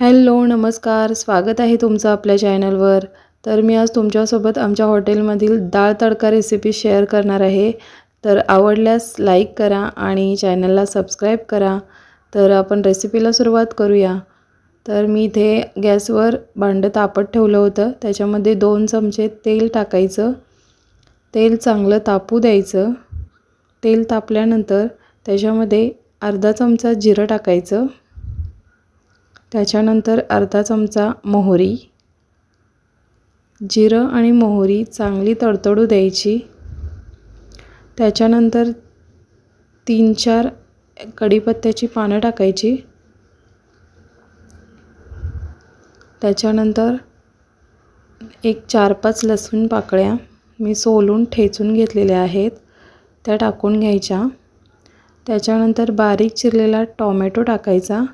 Hello नमस्कार. स्वागत आहे तुमचं आपल्या चॅनलवर. तर मी आज तुमच्यासोबत आमच्या हॉटेलमधील डाळ तडका रेसिपी शेअर करणार आहे. तर आवडल्यास लाईक करा आणि चॅनलला सबस्क्राईब करा. तर आपण रेसिपीला सुरुवात करूया. तर मी इथे गॅसवर भांडं तापत ठेवलं होतं. त्याच्यामध्ये दोन चमचे तेल टाकायचं. तेल चांगलं तापू द्यायचं. तेल तापल्यानंतर त्याच्यामध्ये अर्धा चमचा जिरं टाकायचं. त्याच्यानंतर अर्धा चमचा मोहरी. जिरं आणि मोहरी चांगली तडतडू द्यायची. त्याच्यानंतर तीन चार कढीपत्त्याची पानं टाकायची. त्याच्यानंतर एक चार पाच लसूण पाकळ्या मी सोलून ठेचून घेतलेल्या आहेत त्या टाकून घ्यायच्या. त्याच्यानंतर बारीक चिरलेला टॉमॅटो टाकायचा.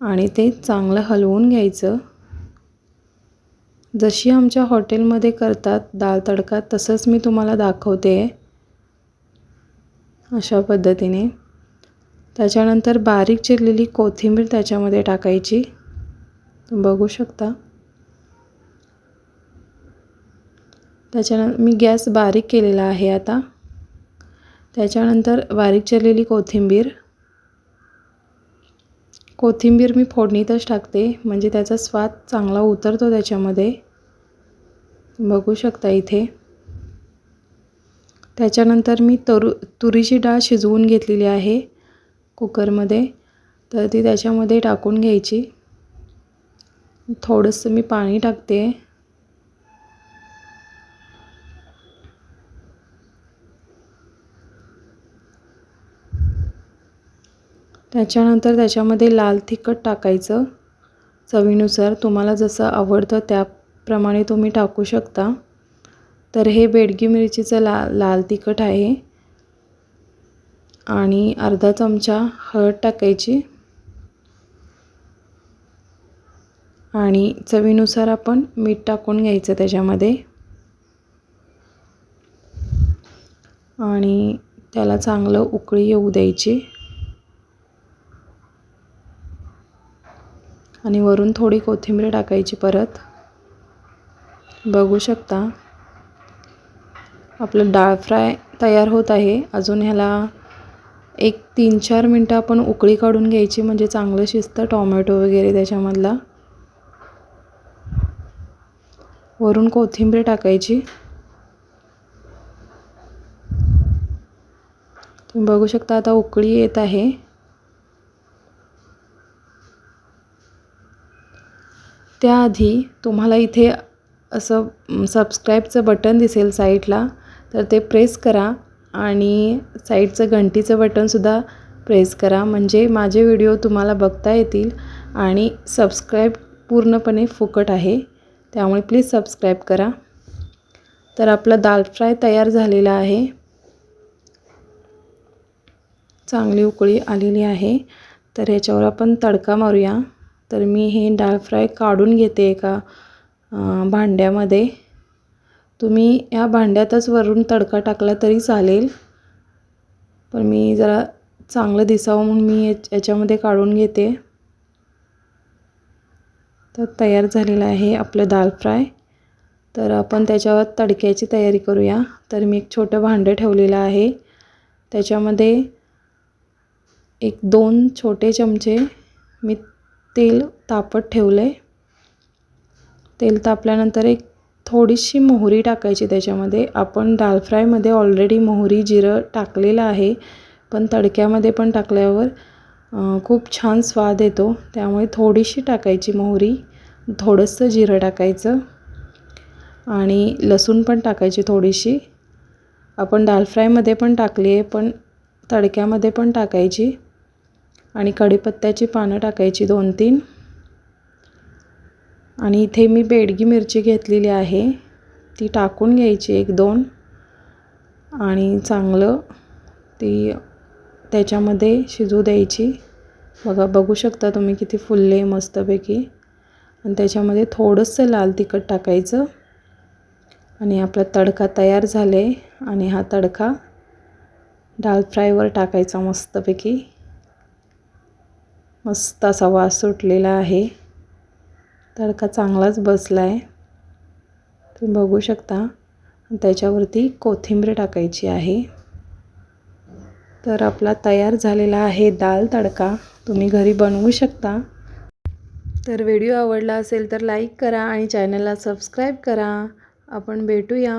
आणि ते चांगलं हलवून घ्यायचं. जशी आमच्या हॉटेलमध्ये करतात दाल तडका तसंच मी तुम्हाला दाखवते अशा पद्धतीने. त्याच्यानंतर बारीक चिरलेली कोथिंबीर त्याच्यामध्ये टाकायची. बघू शकता. त्याच्यानंतर मी गॅस बारीक केलेला आहे आता. त्याच्यानंतर बारीक चिरलेली कोथिंबीर. कोथिंबीर मी फोडणीतच टाकते. म्हणजे त्याचा स्वाद चांगला उतरतो त्याच्यामध्ये. बघू शकता इथे. त्याच्यानंतर मी तरु तुरीची डाळ शिजवून घेतलेली आहे कुकरमध्ये. तर ती त्याच्यामध्ये टाकून घ्यायची. थोडंसं मी पाणी टाकते. त्याच्यानंतर त्याच्यामध्ये लाल तिखट टाकायचं चवीनुसार. तुम्हाला जसं आवडतं त्याप्रमाणे तुम्ही टाकू शकता. तर हे बेडगी मिरचीचं ला लाल तिखट आहे. आणि अर्धा चमचा हळद टाकायची. आणि चवीनुसार आपण मीठ टाकून घ्यायचं त्याच्यामध्ये. आणि त्याला चांगलं उकळी येऊ द्यायची. आणि वरून थोडी कोथिंबीर टाकायची परत. बघू शकता. आपलं डाळ फ्राय तयार होत आहे. अजून ह्याला एक तीन चार मिनटं आपण उकळी काढून घ्यायची म्हणजे चांगलं शिजतं टॉमॅटो वगैरे त्याच्यामधला. वरून कोथिंबीर टाकायची. तुम्ही बघू शकता आता उकळी येत आहे. त्याआधी तुम्हाला इथे असं सबस्क्राईबचं बटन दिसेल साईडला तर ते प्रेस करा आणि साईडचं घंटीचं बटनसुद्धा प्रेस करा. म्हणजे माझे व्हिडिओ तुम्हाला बघता येतील आणि सबस्क्राईब पूर्णपणे फुकट आहे. त्यामुळे प्लीज सबस्क्राईब करा. तर आपलं दाल फ्राय तयार झालेला आहे. चांगली उकळी आलेली आहे. तर ह्याच्यावर आपण तडका मारूया. तर मी हे डाळ फ्राय काढून घेते एका भांड्यामध्ये. तुम्ही या भांड्यातच वरून तडका टाकला तरी चालेल. पण मी जरा चांगलं दिसावं म्हणून मी याच्यामध्ये काढून घेते. तर तयार झालेलं आहे आपलं दाल फ्राय. तर आपण त्याच्यावर तडक्याची तयारी करूया. तर मी एक छोटं भांडं ठेवलेलं आहे. त्याच्यामध्ये एक दोन छोटे चमचे मी तेल तापत ठेवलं आहे तेल तापल्यानंतर एक थोडीशी मोहरी टाकायची त्याच्यामध्ये. आपण दाल फ्रायमध्ये ऑलरेडी मोहरी जिरं टाकलेलं आहे पण तडक्यामध्ये पण टाकल्यावर खूप छान स्वाद येतो. त्यामुळे थोडीशी टाकायची मोहरी थोडंसं जिरं टाकायचं आणि लसूण पण टाकायची थोडीशी. आपण दाल फ्रायमध्ये पण टाकली आहे पण तडक्यामध्ये पण टाकायची. आणि कढीपत्त्याची पानं टाकायची दोन तीन. आणि इथे मी बेडगी मिरची घेतलेली आहे. ती टाकून घ्यायची एक दोन. आणि चांगलं ती त्याच्यामध्ये शिजू द्यायची. बघा बघू शकता तुम्ही किती फुलले मस्तपैकी. आणि त्याच्यामध्ये थोडंसं लाल तिखट टाकायचं. आणि आपला तडका तयार झाला. आहे आणि हा तडका डाळ फ्रायवर टाकायचा मस्तपैकी. मस्त असा वास सुटलेला आहे. तडका चांगलाच बसला आहे तुम्ही बघू शकता. त्याच्यावरती कोथिंबीर टाकायची आहे. तर आपला तयार झालेला आहे दाल तडका. तुम्ही घरी बनवू शकता. तर व्हिडिओ आवडला असेल तर लाईक करा आणि चॅनलला सबस्क्राईब करा. आपण भेटूया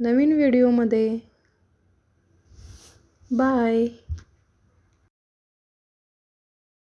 नवीन व्हिडिओमध्ये. बाय.